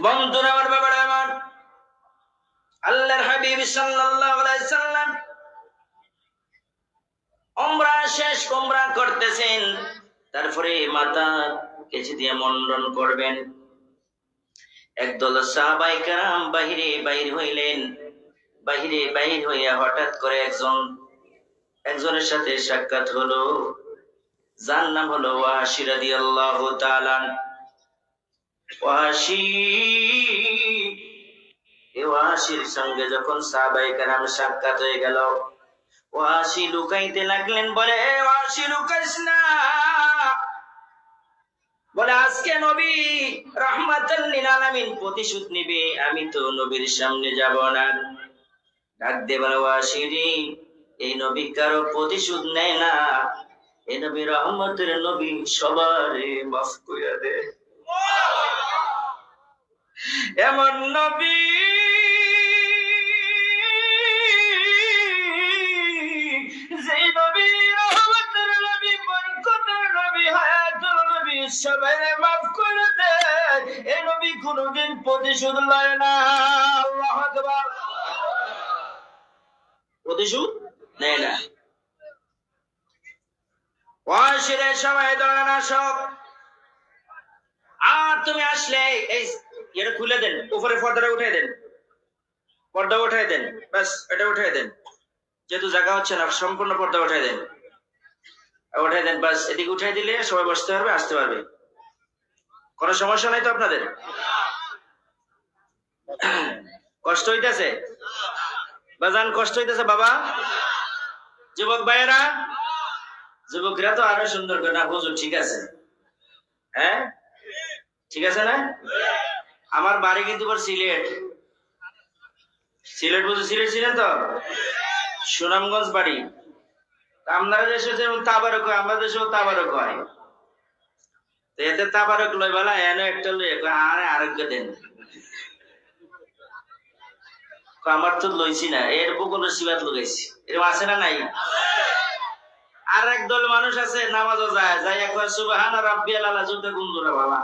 বন্ধুরা, আমার আমার আল্লাহর হাবিব সাল্লাল্লাহু আলাইহি সাল্লাম উমরা শেষ উমরা করতেছেন। তারপরে মাথা কেচি দিয়ে মন্ডন করবেন। একদল সাহাবাই কারাম বাহিরে বাইর হইলেন। বাহিরে বাইর হইয়া হঠাৎ করে একজন, একজনের সাথে সাক্ষাৎ হলো। যার নাম হলো ওয়াসি আল্লাহ তাআলা। ওয়াসি। ওয়াসির সঙ্গে যখন সাক্ষাৎ হয়ে গেল, ওয়াসি লুকাইতে লাগলেন, বলে ওয়াসি, লুকাইস না। বলে, আজকে নবী রহমাতাল প্রতিশোধ নিবে, আমি তো নবীর সামনে যাব না। ডাক দে বলে ওয়াসিরি এই নবী কারও প্রতিশোধ নেয় না। এই নবী রহমতের নবী সবার মাফ কইরা দে। এমন নবী যে নবী রহমতের নবী, বরকতের নবী, হায়াতুল নবী, সবাই মাফ করে দে। এই নবী কোনোদিন প্রতিশোধ লয় না। আল্লাহু আকবার। প্রতিশোধ নেয় না। ওয়াশিরের সময় দাঁড়ান সব। আর তুমি আসলে এই এটা খুলে দেন, উপরে পর্দাটা উঠে দেন। পর্দা উঠাই দেন, ব্যাস, এটা উঠাই দেন। যেহেতু জায়গা হচ্ছে না, সম্পূর্ণ পর্দা উঠাই দেন। উঠাই দেন বাস এদিকে উঠাই দিলে সবাই বসতে পারবে, আসতে পারবে। কোনো সমস্যা নাই তো আপনাদের? কষ্ট হইতেছে? বাজান, কষ্ট হইতেছে বাবা? যুবক ভাইয়েরা? যুবকরা তো আরও সুন্দর করে না বুঝুন ঠিক আছে। হ্যাঁ? ঠিক আছে না? আমার বাড়ি কিন্তু সিলেট। সিলেট বুঝে সিলেট ছিলেন তো? সুনামগঞ্জ বাড়ি। আপনারা দেশে যেমন তাবারক হয় আমাদের দেশেও তাবারক হয়। তো এতে তাবারক লই বলা, এন একটা লই আরে আরোগ্য দেন। আমার তো লইছি না, এর বকুল শিবাত লগাইছি। এরকম আছে না নাই? আর এক দল মানুষ আছে, নামাজও যায় যাই একবার সুবাহান রাব্বিয়াল আলা জুতে গুন্দুরা বাবা।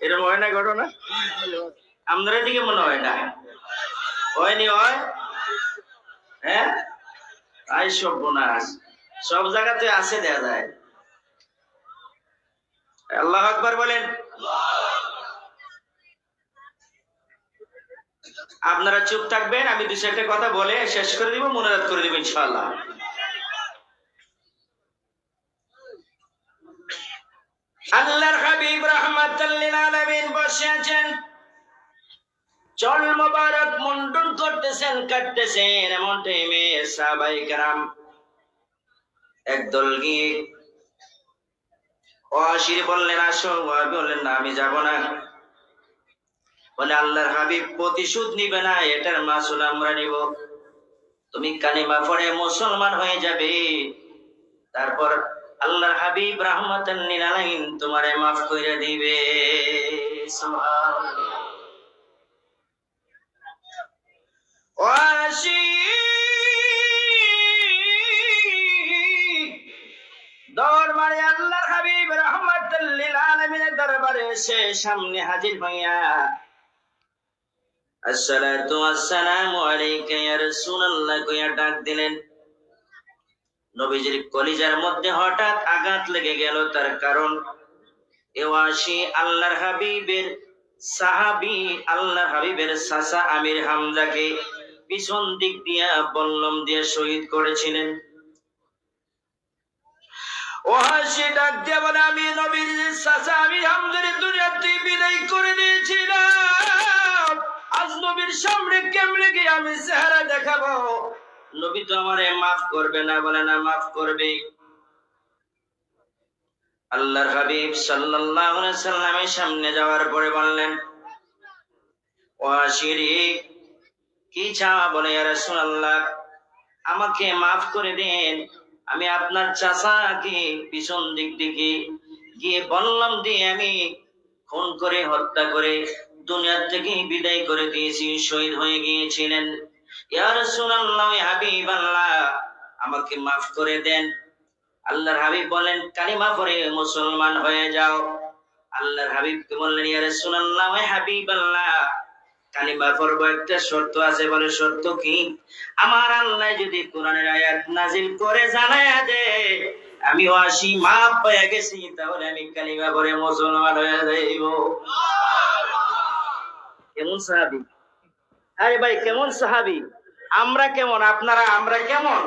এরকম হয় না ঘটনা? আমাদের দিকে মনে হয় না। হয়নি হয়? হ্যাঁ? আই সব বোনাস সব জায়গাতে আছে দেয়া যায়। আল্লাহ আকবার বলেন। আপনারা চুপ থাকবেন, আমি দু চারটে কথা বলে শেষ করে দিব মনোরাত করে দিব, ইনশাআল্লাহ। আল্লাহর হাবিব বসে আছেন। চল মোবারক করতেছেন, কাটতেছেন এমন টাইমে সাহাবাই কারাম। একদল গিয়ে বললেন, আসো। বললেন, না, আমি যাব না। বলে, আল্লাহর হাবিব প্রতিশোধ নিবে না, এটার মাসুল আমরা নিব। তুমি কালিমা পড়ে মুসলমান হয়ে যাবে। তারপর আল্লাহর হাবিব রহমাতান লিল আলামিন তোমারে মাফ কইরা দিবে। সুবহানাল্লাহ। দরবারে আল্লাহর হাবিব রহমাতাল লিল আলামিনের দরবারে এসে সামনে হাজির হইয়া আসসালাতু ওয়াসসালামু আলাইকা ইয়া রাসূলুল্লাহ কইয়া ডাক দিলেন। নবীজির কলিজার মধ্যে হঠাৎ আঘাত লেগে গেল, তার কারণ এওয়াসি আল্লাহর হাবিবের সাহাবি, আল্লাহর হাবিবের সাসা আমির হামজাকে পিছন দিক দিয়া বল্লম দিয়ে শহীদ করেছিলেন। আমি সামনে কেমনে গিয়ে আমি চেহারা দেখাবো? নবী তো আমারে মাফ করবে না, বলে না মাফ করবে। আল্লাহর হাবিব সাল্লাল্লাহু আলাইহি সাল্লামের সামনে যাওয়ার পরে বললেন, ও আশিরি, কি চাওয়া বলে ইয়া রাসূলুল্লাহ? আমাকে মাফ করে দেন। আমি আপনার চাচাকে পিছন দিক থেকে গিয়ে বললাম দিয়ে আমি খুন করে হত্যা করে দুনিয়ার থেকে বিদায় করে দিয়েছি, শহীদ হয়ে গিয়েছিলেন। আমাকে মাফ করে দেন। আল্লাহর হাবিব বলেন কালিমা পড়ে মুসলমান হয়ে যাও। আল্লাহর হাবিবকে বললেন ইয়া রাসূলুল্লাহ ওয়া হাবিবাল্লাহ কালিমা পড়ব একটা শর্ত আছে বলে শর্ত কি? আমার আল্লাহ যদি কোরআনের আয়াত নাজিল করে জানায়া দে আমি ওয়াসি মাপ পেয়ে গেছি তাহলে আমি কালিমা পড়ে মুসলমান হয়ে যাইব। কেমন সাহাবি? আরে ভাই কেমন সাহাবি? আমরা কেমন? আপনারা, আমরা কেমন?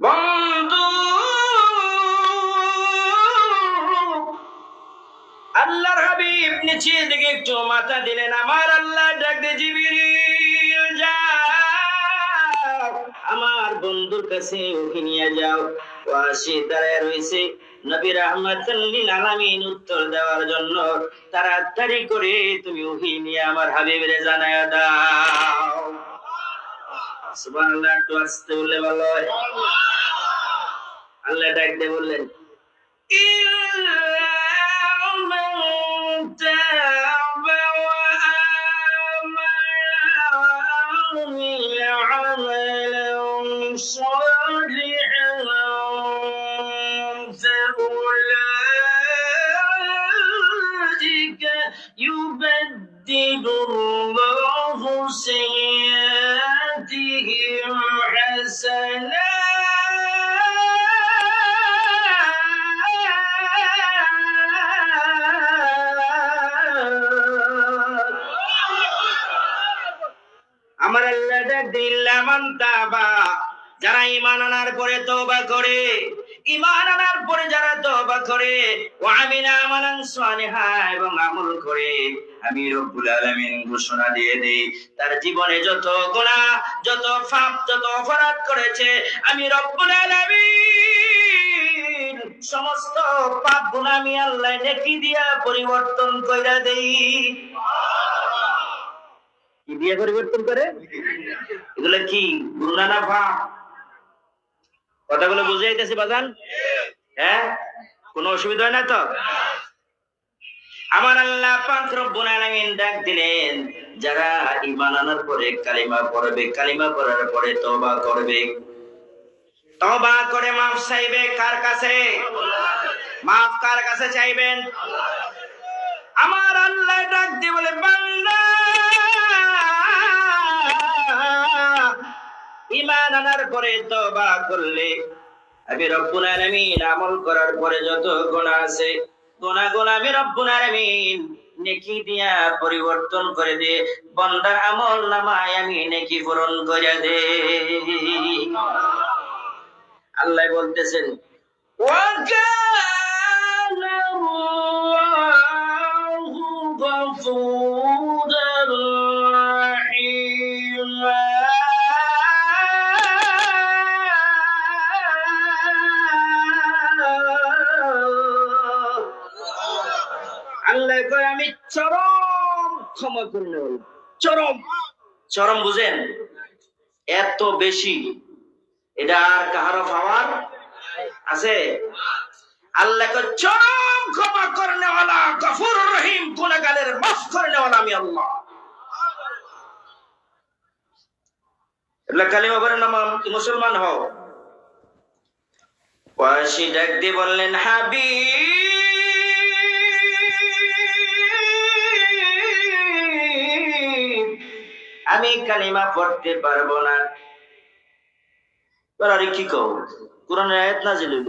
বন্ধু, আল্লাহর হাবিব নিচে দিকে একটু মাথা দিলেন। আমার আল্লাহ ডাক দে জিবিরিল আমার বন্ধুর কাছে ওকে নিয়ে যাও। ওয়াসি দাঁড়ায় রয়েছে। নবী রাহমাতুল্লিল আলামিন উত্তর দেওয়ার জন্য তাড়াতাড়ি করে তুমি ওহি নিয়ে আমার হাবিবের জানায় দাও। আসতে বললে ভালো আল্লাহ ডাক দিয়ে বললেন So يبدل الله سيئاتهم حسنات আমার আল্লাহ ডাক দিল্লা মান তাবা যারা ঈমান আনার পরে তওবা করে ঈমান আনার পরে যারা তওবা করে ওয়া আমিলা আমালান সালিহা এবং আমল করে আমি রব্বুল আলামিন ঘোষণা দিয়ে দেই তার জীবনে যত গুনাহ যত পাপ যত অপরাধ করেছে আমি রব্বুল আলামিন সমস্ত পাপ গুনাহ আমি আল্লাহ নেকি দিয়া পরিবর্তন কইরা দেই। কি দিয়া পরিবর্তন করে? এগুলো কি গুণা না ভাব কথাগুলো বুঝে যাইতেছি বাজান? হ্যাঁ? কোনো অসুবিধা হয় না তো? আমার আল্লাহ পাক রব্বুল আলামিন ডাক দিলেন, যারা ঈমান আনার পরে কালিমা পড়বে, কালিমা পড়ার পরে তওবা করবে। তওবা করে মাফ চাইবে কার কাছে? মাফ কার কাছে চাইবেন? আমার আল্লাহ ডাক দিয়ে বলে, বান্দা! জানার পরে তবা করলে আমি রব্বুল আলামিন আমল করার পরে যত গোনা আছে গোনা গোনা আমি রব্বুল আলামিন নেকি দিয়া পরিবর্তন করে দে, বন্দার আমল নামায় আমি নেকি পূরণ করে দে। আল্লাহ বলতেছেন ওয়াকান আল্লাহু গফুর চরম ক্ষমা করে নেব চরম। চরম বুঝেন? এত বেশি। এটা আর কাহারও পাওয়ার আছে? আল্লাহ চরম ক্ষমা করে নেওয়ালা গফুর রহিম মাফ আমি আল্লাহ। মুসলমান হও? আমি কালিমা পড়তে পারব না। আরে কি কও? কোরআনের আয়াত নাজিল হইল।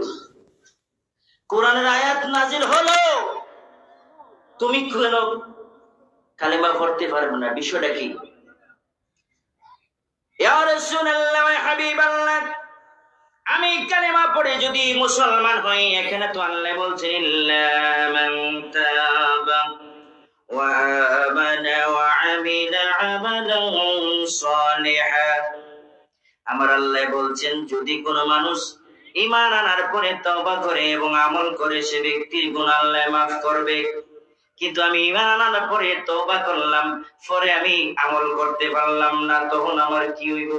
কোরআনের আয়াত নাজিল হলো। তুমি কেন কালিমা পড়তে পারবে না? বিষয়টা কি? আমি কালেমা পড়ে যদি মুসলমান হই, এখানে তো আল্লাহ বলছেন ইল্লা মান তাবা ওয়া আমানা ওয়া আমিলা আমালান সালিহা আমার আল্লাহ বলছেন, যদি কোনো মানুষ ঈমান আনার পরে তওবা করে এবং আমল করে, সে ব্যক্তির গুনাহ আল্লাহ মাফ করবে। কিন্তু আমি ঈমান আনার পরে তওবা করলাম, পরে আমি আমল করতে পারলাম না, তখন আমার কি হইব?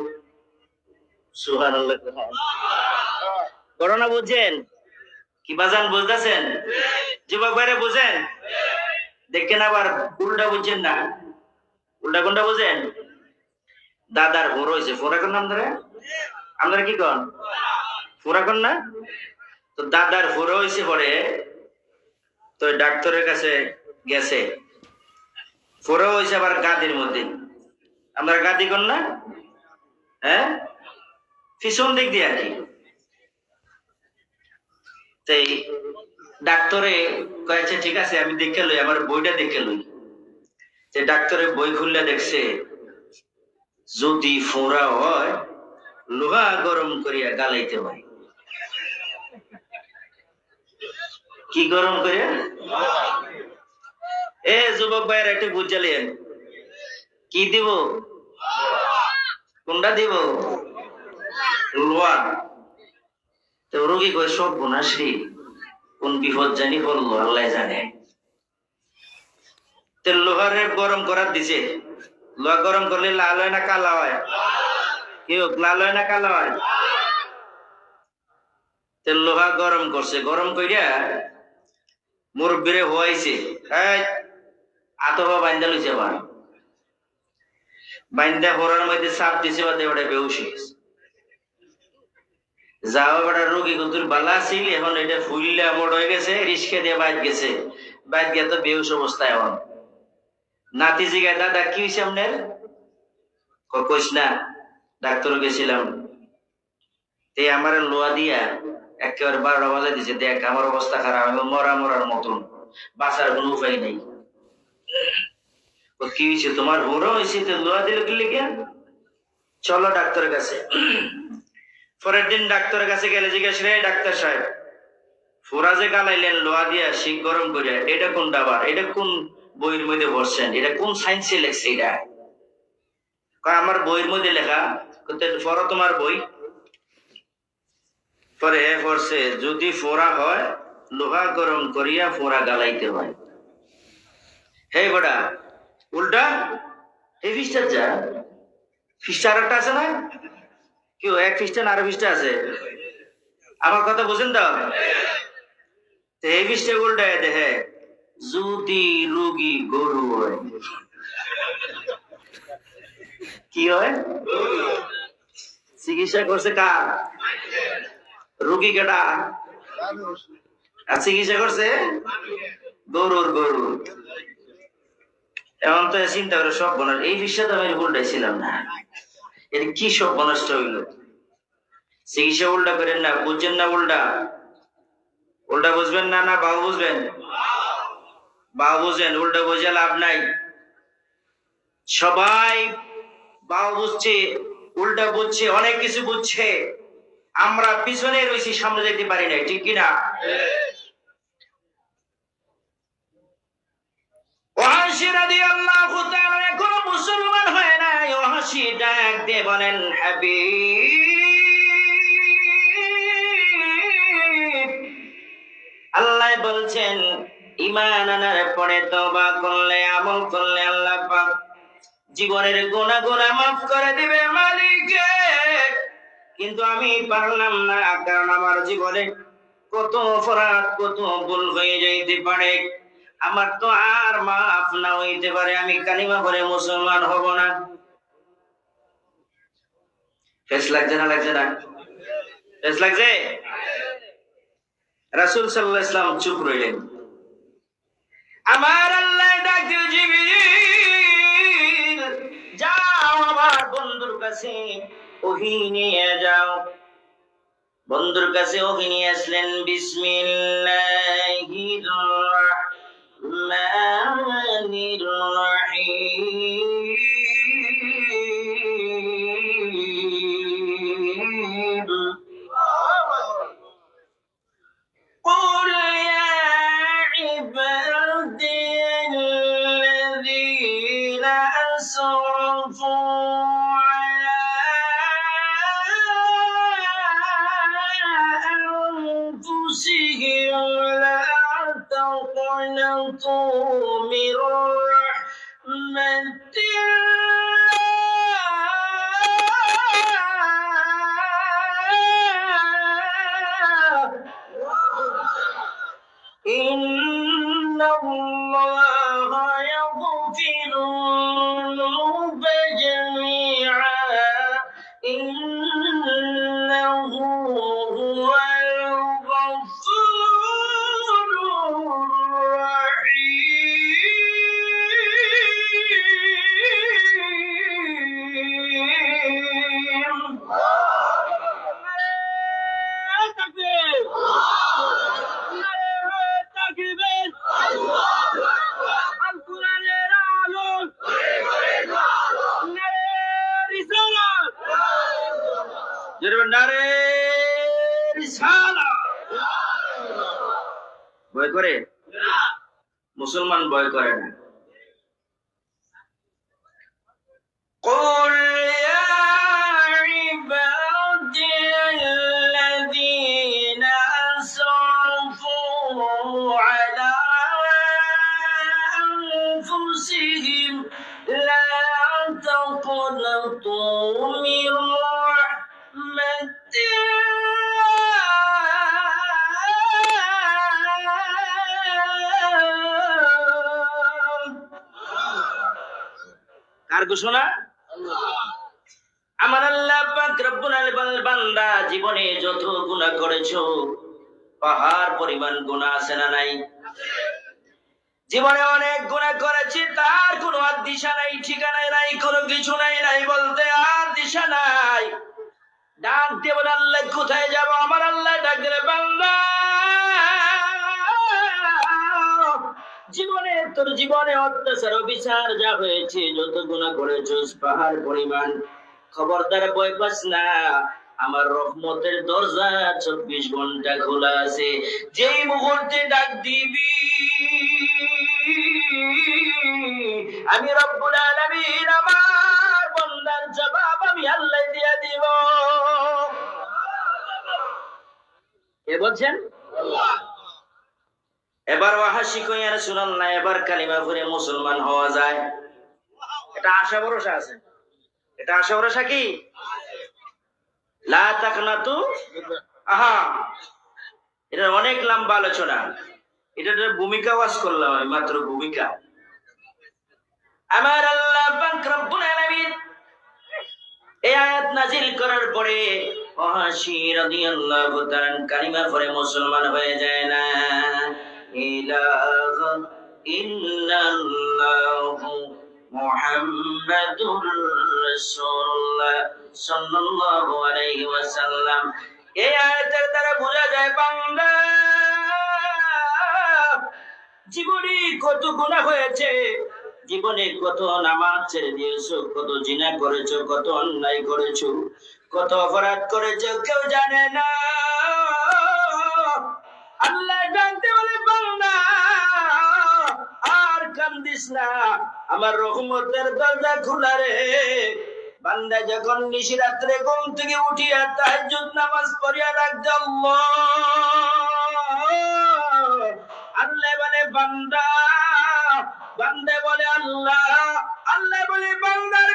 সুবহানাল্লাহ করোনা বুঝছেন কি বাজান বুঝতেছেন? যুবক ভাইরা বুঝেন? দেখেন আবার উল্টা বুঝছেন না। উল্টা কোনটা বুঝেন? দাদার বড় হয়েছে ফোরা কোন ধরে আপনারা কি কন? ফোরা কোন না? তো দাদার ফোরো হয়েছে পরে তো ডাক্তারের কাছে গেছে। ফোরো হয়েছে আবার গাদির মধ্যে। আমরা গাদি কর না? হ্যাঁ? পিছন দিক দিয়ে আর কি। ডাক্তারে কয়েছে, ঠিক আছে, আমি দেখে লই, আমার বইটা দেখে লই। যে ডাক্তারে বই খুললে দেখছে, যদি ফোড়া হয়, লোহা গরম করিয়া গালাইতে হয়। কি গরম করিয়া? এ যুবক ভাইয়ের, একটু বুঝালেন কি দিব? কোনটা দিব? লোহা। তো রোগী কয়, সব গুণাশ্রী। কোন বিপদ জানি বলল, আল্লাহ জানে। লোহারে গরম করার দিছে। লোহা গরম করলে লাল হয় না কালা হয়? কি হোক, লাল হয় না কালা হয়? লোহা গরম করছে। গরম কইরা মুরব্বীরে হওয়াইছে আতবা বাইন্দা লইছে আবার। বাইন্দা হরার মধ্যে সাপ দিছে বা ওটা বেউস যাও বেটা, রোগী কুতুর বালা ছিল, এখন এটা ফুললে মোট হয়ে গেছে, রিস্কে দিয়ে বাইর গেছে। বাইর গিয়ে তো বেউস অবস্থায় এখন। নাতি জিগায়, দাদা, কি হয়েছে আপনার? কইস না ডাক্তার গেছিলাম। তে আমার লোয়া দিয়া একেবারে বারোটা বাজে দিছে, দেখ, আমার অবস্থা খারাপ, আমি মরা মরার মতন, বাঁচার কোনো উপায় নেই। কি হয়েছে তোমার হুড়ো হয়েছে তো লোয়া দিল কি লিখে চলো ডাক্তারের কাছে। পরের দিন ডাক্তারের কাছে গেলে জিজ্ঞেস রে ডাক্তার সাহেব ফোরা যে গালাইলেন লোহা দিয়া শিখ গরম করিয়া এটা কোন ডাবার এটা কোন বইয়ের মধ্যে বসছেন এটা কোন সায়েন্সে লেখছে এটা? আমার বইয়ের মধ্যে লেখা? পড়ো তোমার বই। পরে পড়ছে, যদি ফোড়া হয়, লোহা গরম করিয়া ফোড়া গালাইতে হয়। হে বড়া, উল্টা? এই ফিস্টার যা। ফিস্টার একটা আছে না? কেউ এক ফিস্টা না আরও ফিস্টা আছে? আমার কথা বুঝেন তো? এই ফিস্টে উল্টায় দেখে যদি রোগী গরু হয়। কি হয়? চিকিৎসা করছে কার? রোগী কেটা? চিকিৎসা করছে? গরুর গরু। এখন তো চিন্তা করে সব বনার এই বিষয়ে আমি উল্টাইছিলাম না। এর কি সব বনষ্ট হইল? চিকিৎসা উল্টা করেন না, বুঝছেন না উল্টা? উল্টা বুঝবেন না না বাবু বুঝবেন? বাবু বুঝেন, উল্টা বুঝে লাভ নাই। সবাই বাবু বুঝছে, উল্টা বুঝছে, অনেক কিছু বুঝছে। আমরা পিছনে রয়েছি, সামনে যেতে পারি না ঠিক কিনা? মুসলমান হয় নাই। বলেন আল্লাহ বলছেন ইমান আনার পরে তওবা করলে, আমল করলে আল্লাহ জীবনের গুনাহ গুনাহ মাফ করে দিবে মালিক কিন্তু আমি পারলাম না, কারণ আমার জীবনে কত অপরাধ, কত ভুল হয়ে যাইতে পারে। আমার তো আর মাফ না হইতে পারে, আমি কালিমা করে মুসলমান হব না। ফেস লাগছে না লাগছে না? ফেস লাগছে? রাসূল আলাইহি ইসলাম চুপ রইলেন। আমার আল্লাহ ডাক জিবরিল, যাও আমার বন্ধুর কাছে ওহি নিয়ে যাও। বন্ধুর কাছে ওহি নিয়ে আসলেন, বিসমিল্লাহির রহমানির Bye. করে মুসলমান ভয় করে না قل يا عبادي الذين أسرفوا على أنفسهم لا تقنطوا ঘোষণা? আমার আল্লাহ বান্দা, জীবনে যত গুনাহ করেছ, পাহাড় পরিমাণ গুনাহ আছে না নাই? জীবনে অনেক গুনাহ করেছি, তার কোনো দিশা নাই ঠিকানা নাই, কোনো কিছু নাই নাই বলতে আর দিশা নাই। ডাক দিয়ে বলে আল্লাহ, কোথায় যাব? আমার আল্লাহ ডাক দিলে বান্দা। জীবনে, তোর জীবনে অত্যাচার, অবিচার যা হয়েছে, যত গুণা করেছিস, পাহাড় পরিমাণ, খবরদার বই পাস না। আমার রহমতের দরজা চব্বিশ ঘণ্টা খোলা আছে। যেই মুহূর্তে ডাক দিবি, আমি রব্বুল আলামিন আমার বন্দার জবাব আমি আল্লাহ দিয়া দিব। কে বলছেন? এবার ওয়াহাসি কইয়া রাসূলুল্লাহ, এবার কালিমা পড়ে মুসলমান হওয়া যায়। এটা আশা ভরসা আছে? এটা আশা ভরসা কি? লা তাকনাতু আহা। এটা অনেক লম্বা আলোচনা। এটা ভূমিকা ওয়াজ করলাম আমি, মাত্র ভূমিকা। আমার আল্লাহ পাক রব্বুল আলামিন এই আয়াত নাজিল করার পরে ওয়াহাসি রাদিয়াল্লাহু তাআলা কালিমা পড়ে মুসলমান হয়ে যায় না। ইলাহা ইল্লাল্লাহু মুহাম্মাদুর রাসূলুল্লাহ সাল্লাল্লাহু আলাইহি ওয়াসাল্লাম। এই আয়াতের দ্বারা বোঝা যায় বান্দা জীবনে কত গুনাহ হয়েছে, জীবনে কত নামাজ ছেড়ে দিয়েছ, কত জিনা করেছ, কত অন্যায় করেছ, কত অপরাধ করেছ, কেউ জানে না। আল্লাহ আর দিস না। আমার রহমতের দরজা খোলা রে। বান্দা যখন নিশি রাত্রে ঘুম থেকে উঠিয়া তাহাজ্জুদ নামাজ পড়িয়া রাখ আল্লাহ বলে, বান্দা, বান্দে বলে, আল্লাহ আল্লাহ বলে, বান্দার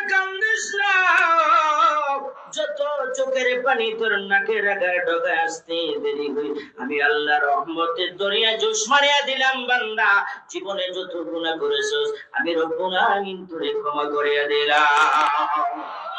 যত চোখের পানি তোর নাকে রাখার ডগা আসতে দেরি হই। আমি আল্লাহ রহমতের দরিয়া জোশ মারিয়া দিলাম, বান্দা। জীবনে যত গুণা করেছস, আমি রব্বুল আলামিন তোরে ক্ষমা করিয়া দিলাম।